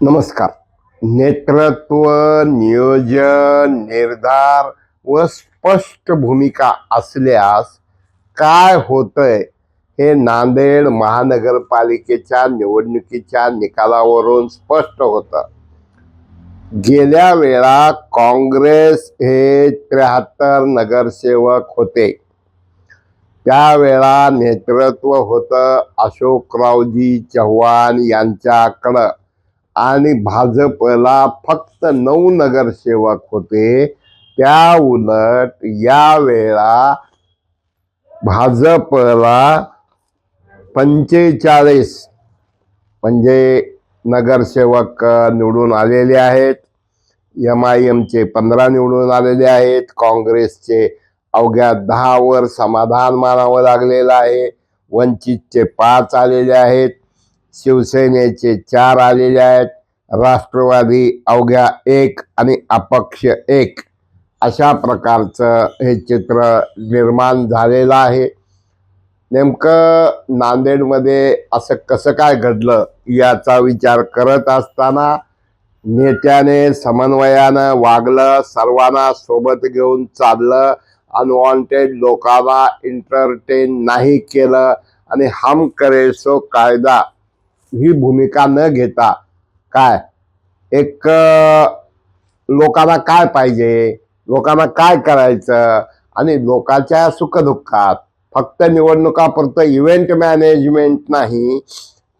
नमस्कार. नेतृत्व नियोजन निर्धार व स्पष्ट भूमिका असल्यास काय होतंय हे नांदेड महानगरपालिकेच्या निवडणुकीच्या निकालावरून स्पष्ट होतं. गेल्या वेळा काँग्रेस हे त्र्याहत्तर नगरसेवक होते. त्यावेळा नेतृत्व होतं अशोकरावजी चव्हाण यांच्याकडं. आणि भाजपला फक्त नऊ नगरसेवक होते. त्या उलट यावेळा भाजपला पंचेचाळीस म्हणजे नगरसेवक निवडून आलेले आहेत. एम आय एमचे पंधरा निवडून आलेले आहेत. काँग्रेसचे अवघ्या दहावर समाधान मानावं लागलेलं आहे. वंचितचे पाच आलेले आहेत. शिवसेनेचे चार आलेले आहेत. राष्ट्रवादी अवघ्या एक आणि अपक्ष एक. अशा प्रकारचं हे चित्र निर्माण झालेलं आहे. नेमकं नांदेडमध्ये असं कसं काय घडलं याचा विचार करत असताना नेत्याने समन्वयानं वागलं सर्वांना सोबत घेऊन चाललं अनवॉन्टेड लोकांना एंटरटेन नाही केलं आणि हम करे सो कायदा ही भूमिका न घेता काय? एक लोकांना काय पाहिजे? लोकांना काय करायचं? आणि लोकांच्या सुखदुःखात फक्त निवडणुकापुरतं इव्हेंट मॅनेजमेंट नाही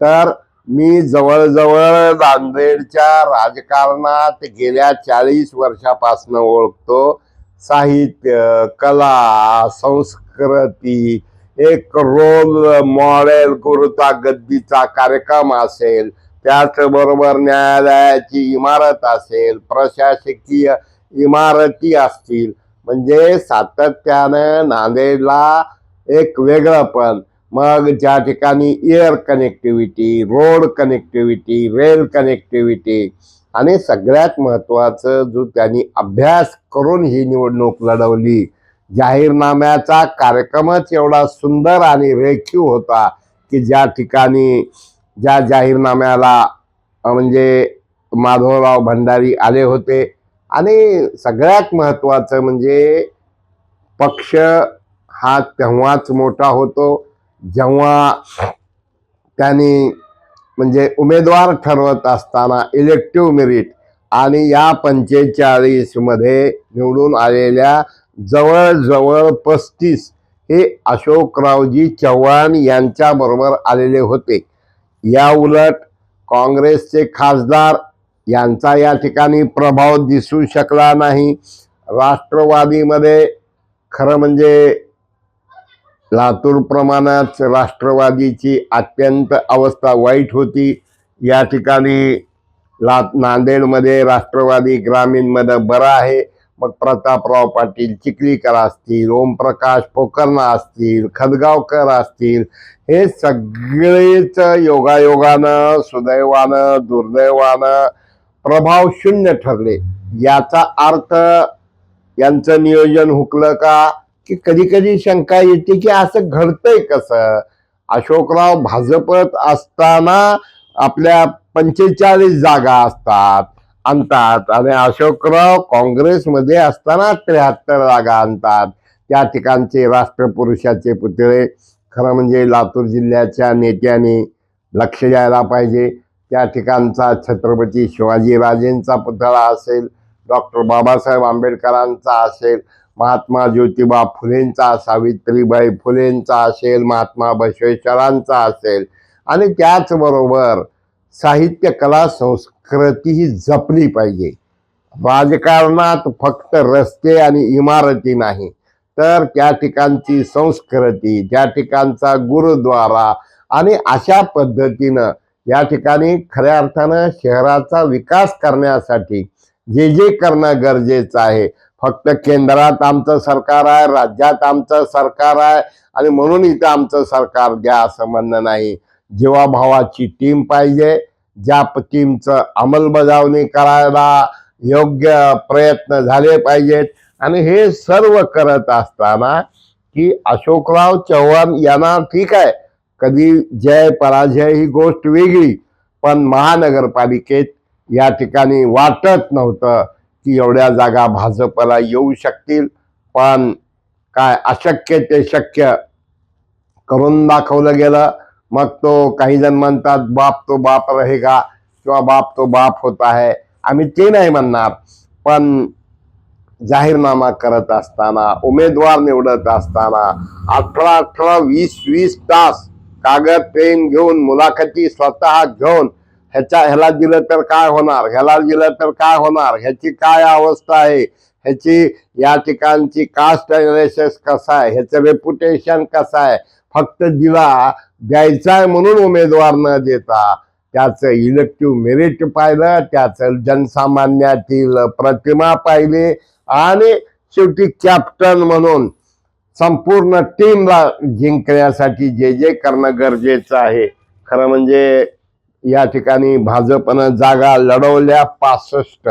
तर मी जवळजवळ नांदेडच्या राजकारणात गेल्या चाळीस वर्षापासून ओळखतो साहित्य कला संस्कृती एक रोल मॉडेल कुर्ता गद्दीचा कार्यक्रम असेल त्याचबरोबर न्यायालयाची इमारत असेल प्रशासकीय इमारती असतील. म्हणजे सातत्यानं नांदेडला एक वेगळं पण. मग ज्या ठिकाणी air connectivity road connectivity rail connectivity आणि सगळ्यात महत्त्वाचं जो त्यांनी अभ्यास करून ही निवडणूक लढवली जाहीरनाम्याचा कार्यक्रमच एवढा सुंदर आणि रेखीव होता की ज्या ठिकाणी ज्या जाहीरनाम्याला म्हणजे माधवराव भंडारी आले होते. आणि सगळ्यात महत्त्वाचं म्हणजे पक्ष हा तेव्हाच मोठा होतो जेव्हा त्यांनी म्हणजे उमेदवार ठरवत असताना इलेक्टिव्ह मेरिट आणि या पंचेचाळीसमध्ये निवडून आलेल्या जवळजवळ पस्तीस हे अशोकरावजी चव्हाण यांच्याबरोबर आलेले होते. या उलट काँग्रेसचे खासदार यांचा या ठिकाणी प्रभाव दिसू शकला नाही. राष्ट्रवादीमध्ये खरं म्हणजे लातूर प्रमाणात राष्ट्रवादीची अत्यंत अवस्था वाईट होती. या ठिकाणी ला नांदेडमध्ये राष्ट्रवादी ग्रामीणमध्ये बरं आहे. मग प्रतापराव पाटील चिखलीकर असतील ओमप्रकाश पोकर्णा असतील खदगावकर असतील हे सगळेच योगायोगानं सुदैवानं दुर्दैवानं प्रभाव शून्य ठरले. याचा अर्थ यांचं नियोजन हुकलं का? की कधी कधी शंका येते की असं घडतंय कसं? अशोकराव भाजपत असताना आपल्या पंचेचाळीस जागा असतात. आणतात आणि अशोकराव काँग्रेसमध्ये असताना त्र्याहत्तर जागा आणतात त्या ठिकाणचे राष्ट्रपुरुषाचे पुतळे खरं म्हणजे लातूर जिल्ह्याच्या नेत्याने लक्ष द्यायला पाहिजे. त्या ठिकाणचा छत्रपती शिवाजीराजेंचा पुतळा असेल डॉक्टर बाबासाहेब आंबेडकरांचा असेल महात्मा ज्योतिबा फुलेंचा सावित्रीबाई फुलेंचा असेल महात्मा बसवेश्वरांचा असेल. आणि त्याचबरोबर साहित्य कला संस्कृती ही जपली पाहिजे. राजकारणात फक्त रस्ते आणि इमारती नाही तर त्या ठिकाणची संस्कृती त्या ठिकाणचा गुरुद्वारा आणि अशा पद्धतीनं या ठिकाणी खऱ्या अर्थानं शहराचा विकास करण्यासाठी जे जे करणं गरजेचं आहे. फक्त केंद्रात आमचं सरकार आहे राज्यात आमचं सरकार आहे आणि म्हणून इथं आमचं सरकार द्या असं म्हणणं नाही. जीवाभावाची टीम पाहिजे ज्या टीमचं अंमलबजावणी करायला योग्य प्रयत्न झाले पाहिजेत. आणि हे सर्व करत असताना की अशोकराव चव्हाण यांना ठीक आहे कधी जय पराजय ही गोष्ट वेगळी पण महानगरपालिकेत या ठिकाणी वाटत नव्हतं की एवढ्या जागा भाजपला येऊ शकतील पण काय अशक्य ते शक्य करून दाखवलं गेलं. मग तो काही जण म्हणतात बाप तो बाप रहेगा किंवा बाप तो बाप होता है. आम्ही ते नाही म्हणणार पण जाहीरनामा करत असताना उमेदवार निवडत असताना अठरा अठरा वीस वीस तास कागद पेन घेऊन मुलाखती स्वतः घेऊन ह्याच्या ह्याला दिलं तर काय होणार? ह्याला दिलं तर काय होणार? ह्याची काय अवस्था आहे? ह्याची या ठिकाणची कास्ट अनालिसिस कसा आहे? ह्याचं रेप्युटेशन कसं आहे? फक्त दिला द्यायचा आहे म्हणून उमेदवार न देता. त्याचं इलेक्टिव्ह मेरिट पाहिलं त्याचं जनसामान्यातील प्रतिमा पाहिली आणि शेवटी कॅप्टन म्हणून संपूर्ण टीमला जिंकण्यासाठी जे जे करणं गरजेचं आहे. खरं म्हणजे या ठिकाणी भाजपनं जागा लढवल्या पासष्ट.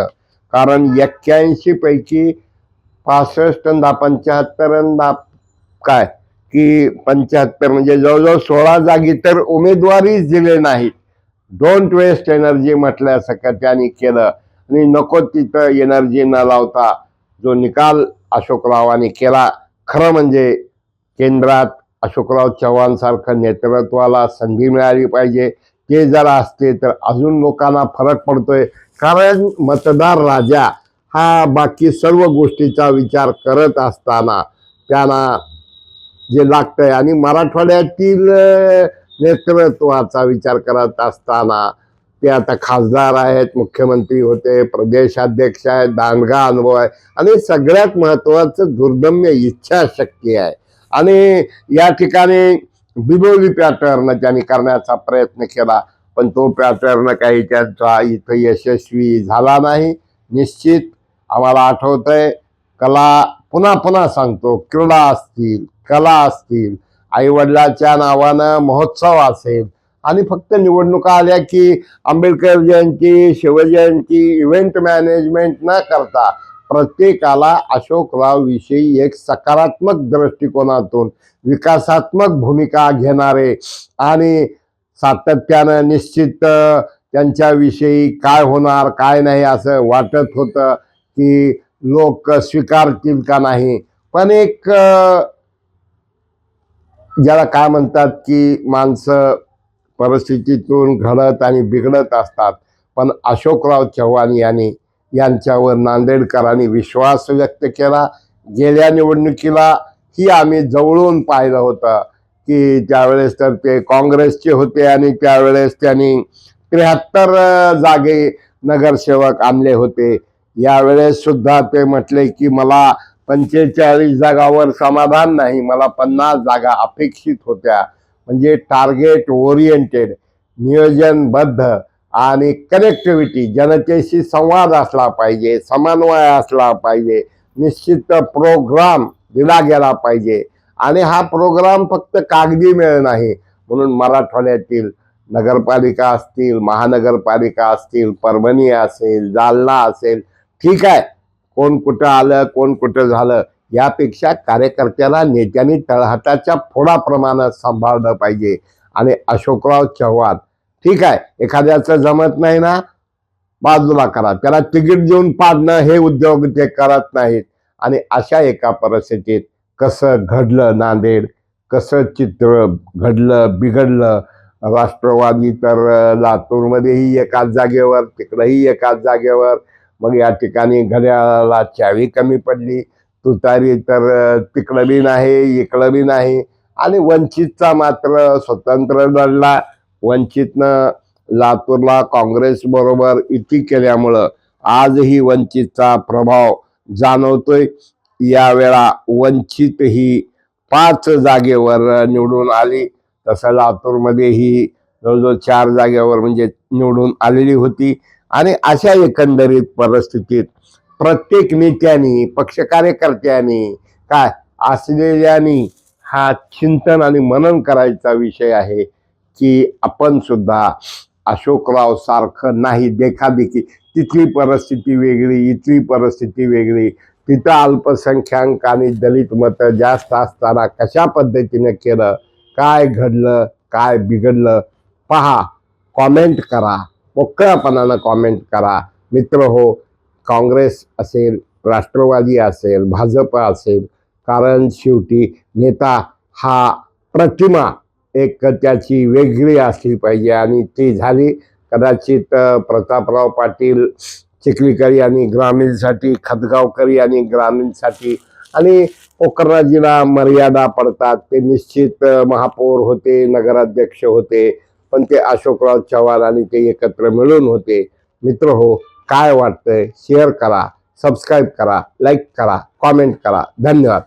कारण एक्क्याऐंशी पैकी पासष्ट दा पंच्याहत्तर दा काय? की पंच्याहत्तर म्हणजे जवळजवळ सोळा जागी तर उमेदवारीच दिले नाहीत. डोंट वेस्ट एनर्जी म्हटल्यासारखं त्यांनी केलं. आणि नको तिथं एनर्जी न लावता जो निकाल अशोकरावांनी केला खरं म्हणजे केंद्रात अशोकराव चव्हाण सारखं नेतृत्वाला संधी मिळाली पाहिजे. ते जर असते तर अजून लोकांना फरक पडतोय. कारण मतदार राजा हा बाकी सर्व गोष्टीचा विचार करत असताना त्यांना जे लागतंय. आणि मराठवाड्यातील नेतृत्वाचा विचार करत असताना ते आता खासदार आहेत मुख्यमंत्री होते प्रदेशाध्यक्ष आहेत दांडगा अनुभव आहे. आणि सगळ्यात महत्वाचं दुर्दम्य इच्छाशक्ती आहे. आणि या ठिकाणी बिबोली पॅटर्न त्यांनी करण्याचा प्रयत्न केला. पण तो पॅटर्न काही त्यांचा इथं यशस्वी झाला नाही. निश्चित आम्हाला आठवतंय कला पुन्हा पुन्हा सांगतो क्रीडा असतील. कला असतील आईवडिलाच्या नावानं महोत्सव असेल आणि फक्त निवडणुका आल्या की आंबेडकर जयंती शिवजयंती इव्हेंट मॅनेजमेंट न करता प्रत्येकाला अशोकरावविषयी एक सकारात्मक दृष्टिकोनातून विकासात्मक भूमिका घेणारे आणि सातत्यानं निश्चित त्यांच्याविषयी काय होणार काय नाही असं वाटत होतं की लोक स्वीकारतील का नाही. पण एक ज्याला काय म्हणतात की माणसं परिस्थितीतून घडत आणि बिघडत असतात. पण अशोकराव चव्हाण यांनी यांच्यावर नांदेडकरांनी विश्वास व्यक्त केला. गेल्या निवडणुकीला ही आम्ही जवळून पाहिलं होतं की त्यावेळेस तर ते काँग्रेसचे होते आणि त्यावेळेस त्यांनी त्र्याहत्तर जागे नगरसेवक आणले होते. यावेळेस सुद्धा ते म्हटले की मला पंचेचाळीस जागावर समाधान नाही. मला पन्नास जागा अपेक्षित होत्या. म्हणजे टार्गेट ओरिएंटेड नियोजनबद्ध आणि कनेक्टिव्हिटी जनतेशी संवाद असला पाहिजे समन्वय असला पाहिजे निश्चित प्रोग्राम दिला गेला पाहिजे. आणि हा प्रोग्राम फक्त कागदी मेळ नाही. म्हणून मराठवाड्यातील नगरपालिका असतील महानगरपालिका असतील परभणी असेल जालना असेल ठीक आहे. कोण कुठं आलं कोण कुठं झालं यापेक्षा कार्यकर्त्याला नेत्यांनी तळहाताच्या फोडाप्रमाणे सांभाळलं पाहिजे. आणि अशोकराव चव्हाण ठीक आहे एखाद्याचं जमत नाही ना बाजूला करा. त्याला तिकीट देऊन पाडणं हे उद्योग ते करत नाहीत. आणि अशा एका परिस्थितीत कसं घडलं नांदेड कसं चित्र घडलं बिघडलं? राष्ट्रवादी तर लातूरमध्येही एकाच जागेवर तिकडंही एकाच जागेवर. मग या ठिकाणी घड्याळाला चावी कमी पडली. तुतारी तर तिकडं बी नाही इकडं बी नाही. आणि वंचितचा मात्र स्वतंत्र लढला. वंचितनं लातूरला काँग्रेस बरोबर युती केल्यामुळं आजही वंचितचा प्रभाव जाणवतोय. यावेळा वंचित ही पाच जागेवर निवडून आली. तसं लातूरमध्येही जवळजवळ चार जागेवर म्हणजे निवडून आलेली होती. आणि अशा एकंदरीत परिस्थितीत प्रत्येक नेत्याने पक्ष कार्यकर्त्याने काय असलेल्यानी हा चिंतन आणि मनन करायचा विषय आहे की आपण सुद्धा अशोकराव सारखं नाही देखादेखी. तिथली परिस्थिती वेगळी इथली परिस्थिती वेगळी. तिथं अल्पसंख्याक आणि दलित मतं जास्त असताना कशा पद्धतीने केलं काय घडलं काय बिघडलं पहा कॉमेंट करा. मोकळ्यापणानं कॉमेंट करा. मित्र हो काँग्रेस असेल राष्ट्रवादी असेल भाजप असेल कारण शेवटी नेता हा प्रतिमा एक त्याची वेगळी असली पाहिजे. आणि ती झाली कदाचित प्रतापराव पाटील चिखलीकर यांनी ग्रामीणसाठी खतगावकर यांनी ग्रामीणसाठी आणि पोकरराजीला मर्यादा पडतात. ते निश्चित महापौर होते नगराध्यक्ष होते. पण ते अशोकराव चव्हाण आणि ते एकत्र मिळून होते. मित्र हो काय वाटतंय? शेअर करा सबस्क्राईब करा लाईक करा कॉमेंट करा. धन्यवाद.